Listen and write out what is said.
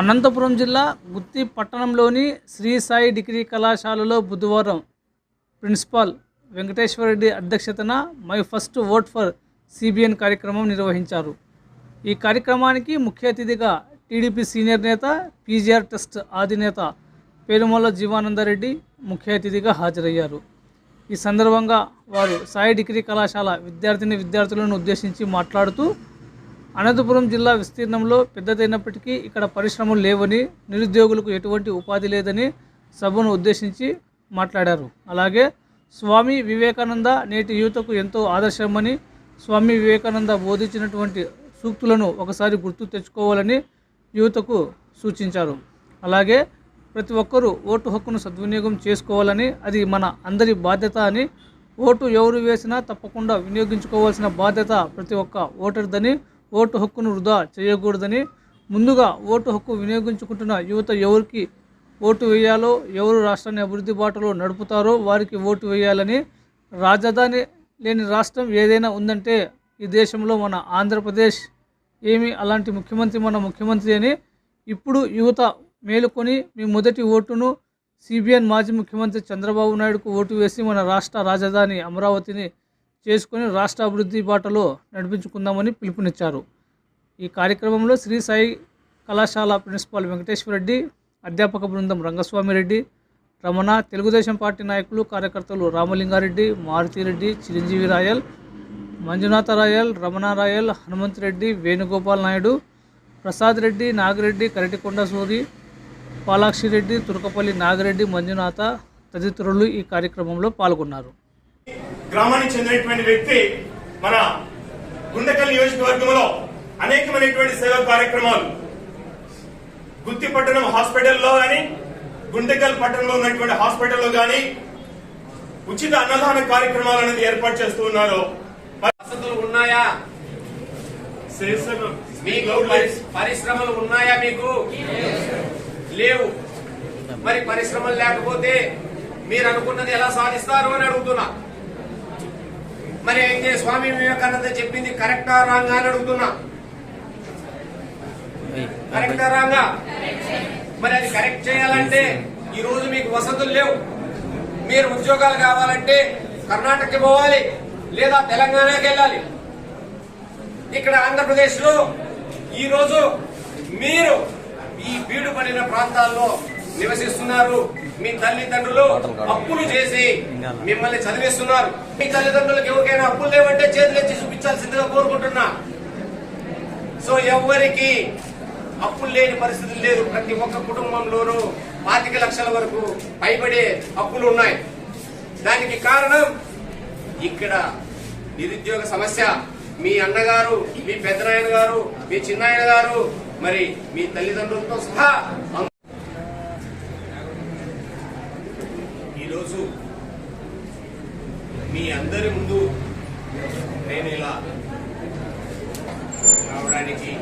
అనంతపురం జిల్లా గుత్తి పట్టణంలోని శ్రీ సాయి డిగ్రీ కళాశాలలో బుధవారం ప్రిన్సిపాల్ వెంకటేశ్వరరెడ్డి అధ్యక్షతన my first vote for CBN కార్యక్రమం నిర్వహించారు. ఈ కార్యక్రమానికి ముఖ్య అతిథిగా టీడీపీ సీనియర్ నేత పీజీఆర్ ట్రస్ట్ అధినేత పేరుమల్ల జీవానందరెడ్డి ముఖ్య అతిథిగా హాజరయ్యారు. ఈ సందర్భంగా వారు సాయి డిగ్రీ కళాశాల విద్యార్థిని విద్యార్థులను ఉద్దేశించి మాట్లాడుతూ అనంతపురం జిల్లా విస్తీర్ణంలో పెద్దదైనప్పటికీ ఇక్కడ పరిశ్రమలు లేవని నిరుద్యోగులకు ఎటువంటి ఉపాధి లేదని సభను ఉద్దేశించి మాట్లాడారు. అలాగే స్వామి వివేకానంద నేటి యువతకు ఎంతో ఆదర్శమని స్వామి వివేకానంద బోధించినటువంటి సూక్తులను ఒకసారి గుర్తు తెచ్చుకోవాలని యువతకు సూచించారు. అలాగే ప్రతి ఒక్కరూ ఓటు హక్కును సద్వినియోగం చేసుకోవాలని అది మన అందరి బాధ్యత అని ఓటు ఎవరు వేసినా తప్పకుండా వినియోగించుకోవాల్సిన బాధ్యత ప్రతి ఒక్క ఓటర్దని ఓటు హక్కును వృధా చేయకూడదని ముందుగా ఓటు హక్కు వినియోగించుకుంటున్న యువత ఎవరికి ఓటు వేయాలో ఎవరు రాష్ట్రాన్ని అభివృద్ధి బాటలో నడుపుతారో వారికి ఓటు వేయాలని రాజధాని లేని రాష్ట్రం ఏదైనా ఉందంటే ఈ దేశంలో మన ఆంధ్రప్రదేశ్ ఏమి అలాంటి ముఖ్యమంత్రి మన ముఖ్యమంత్రి అని ఇప్పుడు యువత మేలుకొని మీ మొదటి ఓటును సిబిఎన్ మాజీ ముఖ్యమంత్రి చంద్రబాబు నాయుడుకు ఓటు వేసి మన రాష్ట్ర రాజధాని అమరావతిని చేసుకొని రాష్ట్ర అభివృద్ధి బాటలో నడిపించుకుందామని పిలుపునిచ్చారు. ఈ కార్యక్రమంలో శ్రీ సాయి కళాశాల ప్రిన్సిపాల్ వెంకటేశ్వరరెడ్డి అధ్యాపక బృందం రంగస్వామిరెడ్డి రమణ తెలుగుదేశం పార్టీ నాయకులు కార్యకర్తలు రామలింగారెడ్డి మారుతిరెడ్డి చిరంజీవి రాయల్ మంజునాథ రాయల్ రమణ రాయల్ హనుమంతరెడ్డి వేణుగోపాల్ నాయుడు ప్రసాద్ రెడ్డి నాగిరెడ్డి కరటికొండ సూరి పాలాక్షి రెడ్డి తురకపల్లి నాగిరెడ్డి మంజునాథ తదితరులు ఈ కార్యక్రమంలో పాల్గొన్నారు. గ్రామానికి చెందినటువంటి వ్యక్తి మన గుండెకల్ నియోజకవర్గంలో అనేకమైనటువంటి సేవా కార్యక్రమాలు. గుత్తి పట్టణం హాస్పిటల్లో గాని గుండెకల్ పట్టణంలో ఉన్నటువంటి హాస్పిటల్లో గాని ఉచిత అన్నదాన కార్యక్రమాలు అనేది ఏర్పాటు చేస్తూ ఉన్నారు. వసతులు ఉన్నాయా? మీకు పరిశ్రమలు ఉన్నాయా మీకు? లేవు. మరి పరిశ్రమలు లేకపోతే మీరు అనుకున్నది ఎలా సాధిస్తారు అని అడుగుతున్నా. మరి అయితే స్వామి వివేకానంద చెప్పింది కరెక్టా రాంగా అని అడుగుతున్నా. కరెక్టా రాంగా? మరి అది కరెక్ట్ చేయాలంటే ఈ రోజు మీకు వసతులు లేవు. మీరు ఉద్యోగాలు కావాలంటే కర్ణాటకకి పోవాలి లేదా తెలంగాణకి వెళ్ళాలి. ఇక్కడ ఆంధ్రప్రదేశ్లో ఈ రోజు మీరు ఈ బీడు పడిన ప్రాంతాల్లో నివసిస్తున్నారు. మీ తల్లిదండ్రులు అప్పులు చేసి మిమ్మల్ని చదివిస్తున్నారు. మీ తల్లిదండ్రులకు ఎవరికైనా అప్పులు లేవంటే చేతులెత్తి చూపించాల్సిందిగా కోరుకుంటున్నా. సో ఎవరికి అప్పులు లేని పరిస్థితి లేదు. ప్రతి ఒక్క కుటుంబంలోనూ పాతిక లక్షల వరకు పైబడే అప్పులు ఉన్నాయి. దానికి కారణం ఇక్కడ నిరుద్యోగ సమస్య. మీ అన్నగారు మీ పెద్దనాయన గారు మీ చిన్నాయన గారు మరి మీ తల్లిదండ్రులతో సహా అందరి ముందు నేను ఇలా రావడానికి